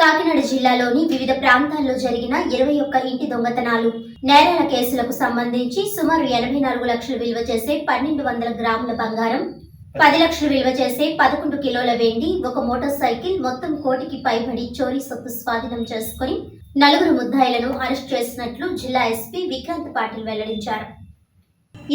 కాకినాడ జిల్లాలోని వివిధ ప్రాంతాల్లో జరిగిన ఇరవై ఒక్క ఇంటి దొంగతనాలు. నేరాల కేసులకు సంబంధించి సుమారు ఎనభై నాలుగు లక్షలు విలువ చేసే పన్నెండు వందల గ్రాముల బంగారం పది లక్షలు విలువ చేసే పదకొండు కిలోల వెండి ఒక మోటార్ సైకిల్ మొత్తం కోటికి పైబడి చోరీ సొత్తు స్వాధీనం చేసుకుని నలుగురు ముద్దాయిలను అరెస్ట్ చేసినట్లు జిల్లా ఎస్పీ విక్రాంత్ పాటిల్ వెల్లడించారు.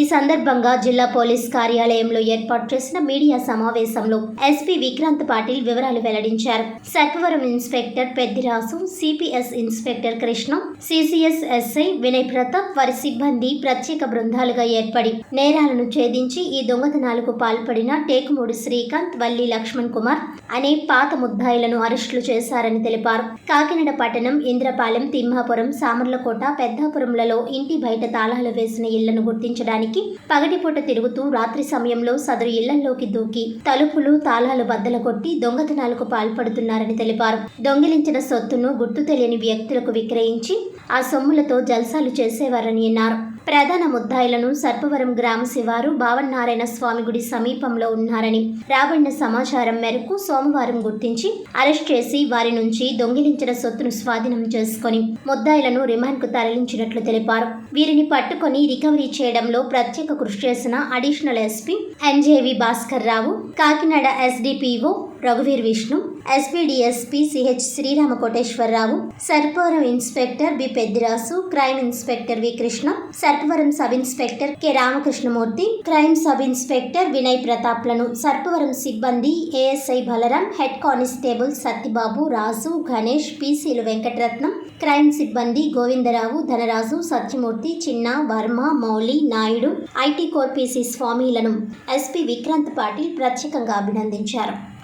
ఈ సందర్భంగా జిల్లా పోలీస్ కార్యాలయంలో ఏర్పాటు చేసిన మీడియా సమావేశంలో ఎస్పీ విక్రాంత్ పాటిల్ వివరాలు వెల్లడించారు. Sarpavaram inspector Peddirasu CPS inspector Krishna CCS SI Vinay Pratap వారి సిబ్బంది ప్రత్యేక బృందాలుగా ఏర్పడి నేరాలను ఛేదించి ఈ దొంగతనాలకు పాల్పడిన టేకుమూడి శ్రీకాంత్ వల్లి లక్ష్మణ్ కుమార్ అనే పాత ముద్దాయిలను అరెస్టులు చేశారని తెలిపారు. కాకినాడ పట్టణం ఇంద్రపాలెం తిమ్మాపురం సామర్లకోట పెద్దాపురంలలో ఇంటి బయట తాళాలు వేసిన ఇళ్ళను గుర్తించడానికి పగటిపూట తిరుగుతూ రాత్రి సమయంలో సదరు ఇళ్ళల్లోకి దూకి తలుపులు తాళాలు బద్దలు కొట్టి దొంగతనాలకు పాల్పడుతున్నారని తెలిపారు. దొంగిలించిన సొత్తును గుర్తు తెలియని వ్యక్తులకు విక్రయించి ఆ సొమ్ములతో జల్సాలు చేసేవారని అన్నారు. ప్రధాన ముద్దాయిలను సర్పవరం గ్రామ శివారు భావన్నారాయణ స్వామి గుడి సమీపంలో ఉన్నారని రాబడిన సమాచారం మేరకు సోమవారం గుర్తించి అరెస్ట్ చేసి వారి నుంచి దొంగిలించిన సొత్తును స్వాధీనం చేసుకొని ముద్దాయిలను రిమాండ్కు తరలించినట్లు తెలిపారు. వీరిని పట్టుకొని రికవరీ చేయడంలో ప్రత్యేక కృషి చేసిన additional SP NJV Bhaskar Rao Kakinada SDPO రఘువీర్ Vishnu SP DSP CH Srirama Koteswararao Sarpavaram inspector B Peddirasu crime inspector V Krishna Sarpavaram sub inspector K Ramakrishnamurthy crime sub inspector Vinay ప్రతాప్లను Sarpavaram సిబ్బంది ASI Balaram head constable Satyababu Raju Ganesh పీసీలు Venkataratnam crime సిబ్బంది Govindarao Dhanaraju Satyamurthy Chinna Varma Mouli Naidu IT core PC స్వామిలను SP Vikrant Patil ప్రత్యేకంగా అభినందించారు.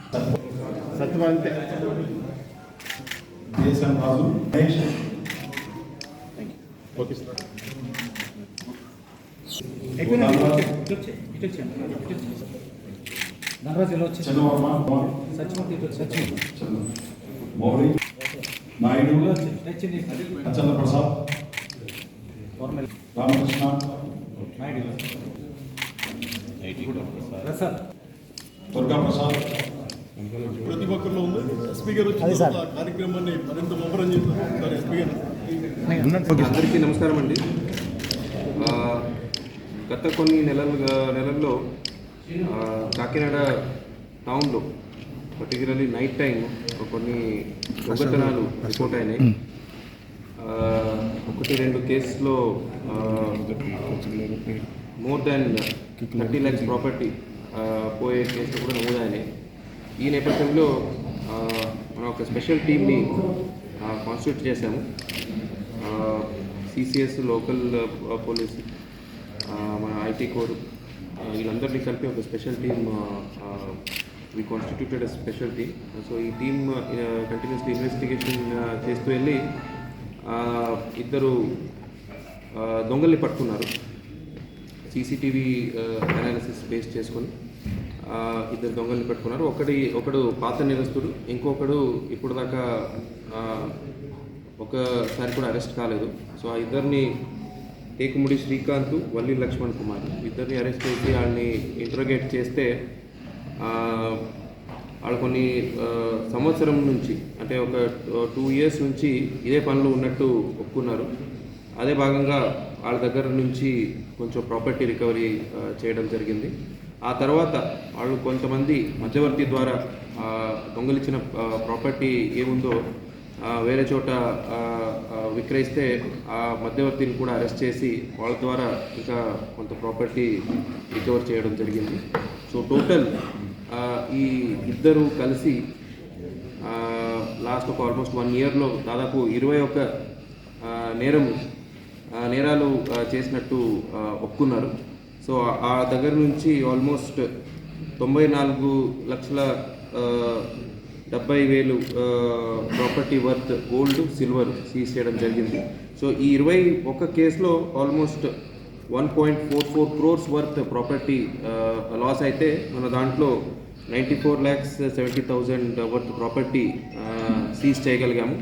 సత్యవంతే దేశం రాజు okay sir. Dhanaraju ఎలా వచ్చి సత్యమూర్తి సత్యమూర్తి మౌలి నాయుడు వచ్చింది అచంద్ర Prasad Ramakrishna. Naidu Durga Prasad. Sir. అందరికీ నమస్కారం అండి. గత కొన్ని నెలలుగా నెలల్లో కాకినాడ టౌన్లో పర్టికులర్లీ నైట్ టైం కొన్ని దొంగతనాలు రిపోర్ట్ అయినాయి. ఒకటి రెండు కేసులో more than thirty lakhs property పోయే కేసులు కూడా నమోదైనాయి. ఈ నేపథ్యంలో మనం ఒక స్పెషల్ టీమ్ని కాన్స్టిట్యూట్ చేశాము. సిసిఎస్ లోకల్ పోలీస్ మన ఐటీ కోర్ వీళ్ళందరినీ కలిపి ఒక special team we constituted special team so ఈ టీమ్ కంటిన్యూస్లీ ఇన్వెస్టిగేషన్ చేస్తూ వెళ్ళి ఇద్దరు దొంగల్ని పట్టుకున్నారు. సీసీటీవీ అనాలిసిస్ బేస్ చేసుకొని. ఇద్దరు దొంగల్ని పెట్టుకున్నారు. ఒకటి ఒకడు పాత నిరస్తుడు ఇంకొకడు ఇప్పుడు దాకా ఒకసారి కూడా అరెస్ట్ కాలేదు. సో ఆ ఇద్దరిని టేకుముడి శ్రీకాంత్ వల్లి లక్ష్మణ్ కుమార్ ఇద్దరిని అరెస్ట్ చేసి వాళ్ళని ఇంటరోగేట్ చేస్తే వాళ్ళు కొన్ని సంవత్సరం నుంచి అంటే ఒక టూ ఇయర్స్ నుంచి ఇదే పనులు ఉన్నట్టు ఒప్పుకున్నారు. అదే భాగంగా వాళ్ళ దగ్గర నుంచి కొంచెం ప్రాపర్టీ రికవరీ చేయడం జరిగింది. ఆ తర్వాత వాళ్ళు కొంతమంది మధ్యవర్తి ద్వారా దొంగలిచ్చిన ప్రాపర్టీ ఏముందో వేరే చోట విక్రయిస్తే ఆ మధ్యవర్తిని కూడా అరెస్ట్ చేసి వాళ్ళ ద్వారా ఇంకా కొంత ప్రాపర్టీ రికవర్ చేయడం జరిగింది. సో టోటల్ ఈ ఇద్దరు కలిసి లాస్ట్ ఒక ఆల్మోస్ట్ వన్ ఇయర్లో దాదాపు ఇరవై ఒక్క నేరం నేరాలు చేసినట్టు ఒప్పుకున్నారు. సో ఆ దగ్గర నుంచి ఆల్మోస్ట్ తొంభై నాలుగు లక్షల డెబ్బై వేలు property worth gold silver seize చేయడం జరిగింది. సో ఈ ఇరవై ఒక్క కేసులో almost one point four four crores worth property loss అయితే మన దాంట్లో ninety four lakhs seventy thousand worth property seize చేయగలిగాము.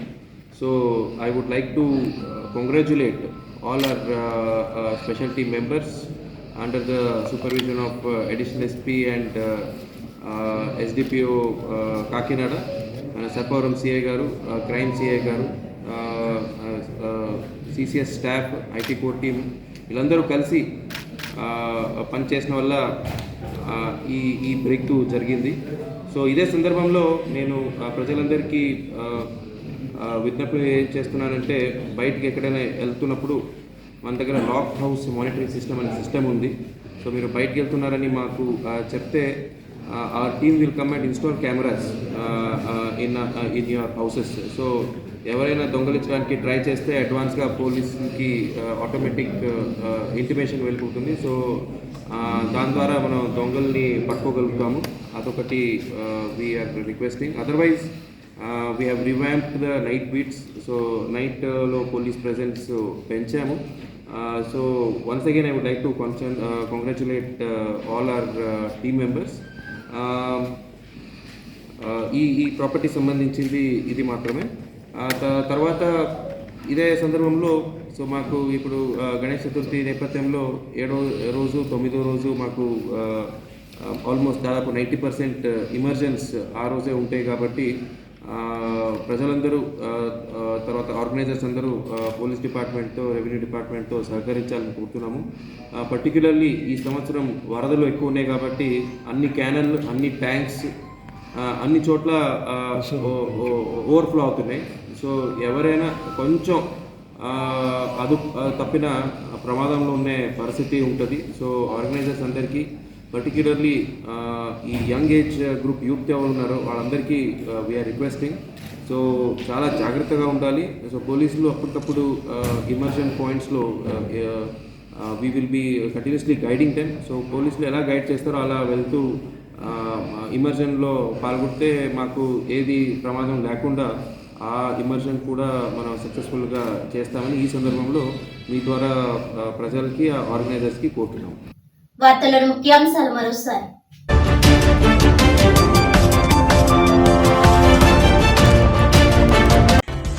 So I would like to congratulate all our special team members under the supervision of uh, additional SP and uh, uh, SDPO uh, Kakinada Sarpavaram CI గారు crime CI గారు CCS staff IT core team వీళ్ళందరూ కలిసి uh, uh, పనిచేసిన వల్ల uh, ఈ ఈ break through జరిగింది. So ఇదే సందర్భంలో నేను ప్రజలందరికీ విజ్ఞప్తి ఏం చేస్తున్నానంటే బయటికి ఎక్కడైనా వెళ్తున్నప్పుడు మన దగ్గర లాక్ హౌస్ మానిటరింగ్ సిస్టమ్ అనే సిస్టమ్ ఉంది. సో మీరు బయటకు వెళ్తున్నారని మాకు చెప్తే our team will come and install cameras in in your houses so ఎవరైనా దొంగలించడానికి ట్రై చేస్తే అడ్వాన్స్గా పోలీస్కి ఆటోమేటిక్ ఇంటిమేషన్ వెళ్ళిపోతుంది. సో దాని ద్వారా మనం దొంగల్ని పట్టుకోగలుగుతాము. అదొకటి we're requesting otherwise we have revamp the night beats so నైట్లో police presence పెంచాము. So once again I would like to concern congratulate all our team members ఈ ఈ ప్రాపర్టీ సంబంధించింది ఇది మాత్రమే. Uh, తర్వాత ఇదే సందర్భంలో సో మాకు ఇప్పుడు uh, గణేష్ చతుర్థి నేపథ్యంలో ఏడో రోజు తొమ్మిదో రోజు మాకు uh, um, ఆల్మోస్ట్ దాదాపు నైంటీ పర్సెంట్ ఇమర్జెన్స్ ఆ రోజే ఉంటాయి కాబట్టి ప్రజలందరూ తర్వాత ఆర్గనైజర్స్ అందరూ పోలీస్ డిపార్ట్మెంట్తో రెవెన్యూ డిపార్ట్మెంట్తో సహకరించాలని కోరుతున్నాము. పర్టికులర్లీ ఈ సంవత్సరం వరదలు ఎక్కువ ఉన్నాయి కాబట్టి అన్ని క్యానల్ అన్ని ట్యాంక్స్ అన్ని చోట్ల ఓవర్ఫ్లో అవుతున్నాయి. సో ఎవరైనా కొంచెం అదు తప్పిన ప్రమాదంలో ఉండే పరిస్థితి ఉంటుంది. సో ఆర్గనైజర్స్ అందరికీ పర్టిక్యులర్లీ uh, ఈ యంగ్ ఏజ్ గ్రూప్ యూత్ ఎవరు ఉన్నారో వాళ్ళందరికీ వీఆర్ రిక్వెస్టింగ్ సో చాలా జాగ్రత్తగా ఉండాలి. సో పోలీసులు అప్పటికప్పుడు emergent పాయింట్స్లో we will be continuously guiding ten so పోలీసులు ఎలా గైడ్ చేస్తారో అలా వెళ్తూ uh, ఇమర్జన్లో పాల్గొంటే మాకు ఏది ప్రమాదం లేకుండా ఆ ఇమర్జన్ కూడా మనం సక్సెస్ఫుల్గా చేస్తామని ఈ సందర్భంలో మీ ద్వారా uh, ప్రజలకి ఆ ఆర్గనైజర్స్కి కోరుతున్నాం. వార్తలను ముఖ్యాంశాలు మరోసారి.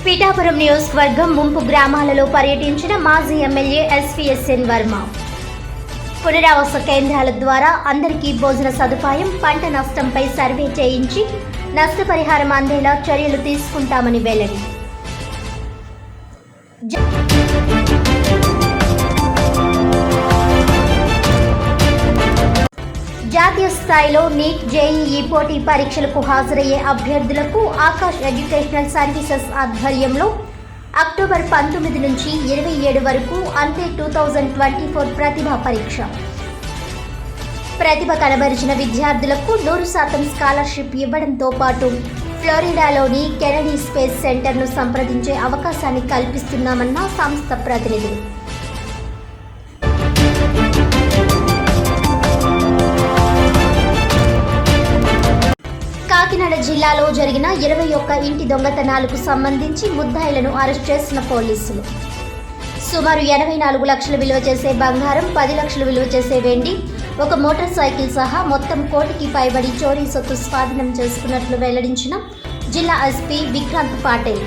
పిఠాపురం నియోజకవర్గం ముంపు గ్రామాలలో పర్యటించిన మాజీ ఎమ్మెల్యే ఎస్విఎస్ఎన్ వర్మ పునరావాస కేంద్రాల ద్వారా అందరికీ భోజన సదుపాయం పంట నష్టంపై సర్వే చేయించి నష్టపరిహారం అందేలా చర్యలు తీసుకుంటామని వెల్లడి. జాతీయ స్థాయిలో నీట్ జేఈఈ పోటీ పరీక్షలకు హాజరయ్యే అభ్యర్థులకు ఆకాష్ ఎడ్యుకేషనల్ సర్వీసెస్ ఆధ్వర్యంలో అక్టోబర్ పంతొమ్మిది నుంచి ఇరవై ఏడు వరకు అంతే టూ థౌజండ్ ట్వంటీ ఫోర్ ప్రతిభా పరీక్ష. ప్రతిభ కనబరిచిన విద్యార్థులకు నూరు శాతం స్కాలర్షిప్ ఇవ్వడంతో పాటు ఫ్లోరిడాలోని కెనడీ స్పేస్ సెంటర్ను సంప్రదించే అవకాశాన్ని కల్పిస్తున్నామన్న సంస్థ ప్రతినిధులు. కాకినాడ జిల్లాలో జరిగిన ఇరవై ఒక్క ఇంటి దొంగతనాలకు సంబంధించి ముద్దాయిలను అరెస్ట్ చేసిన పోలీసులు. సుమారు ఎనభై నాలుగు లక్షలు విలువ చేసే బంగారం పది లక్షలు విలువ చేసే వెండి ఒక మోటార్ సైకిల్ సహా మొత్తం కోటికి పైబడి చోరీ సొత్తు స్వాధీనం చేసుకున్నట్లు వెల్లడించిన జిల్లా ఎస్పీ విక్రాంత్ పాటిల్.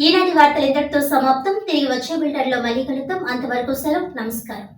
ఈనాటి వార్తలు ఇంతటితో సమాప్తం. తిరిగి వచ్చే బిల్డర్లో మళ్ళీ కలుద్దాం. అంతవరకు సెలవు. నమస్కారం.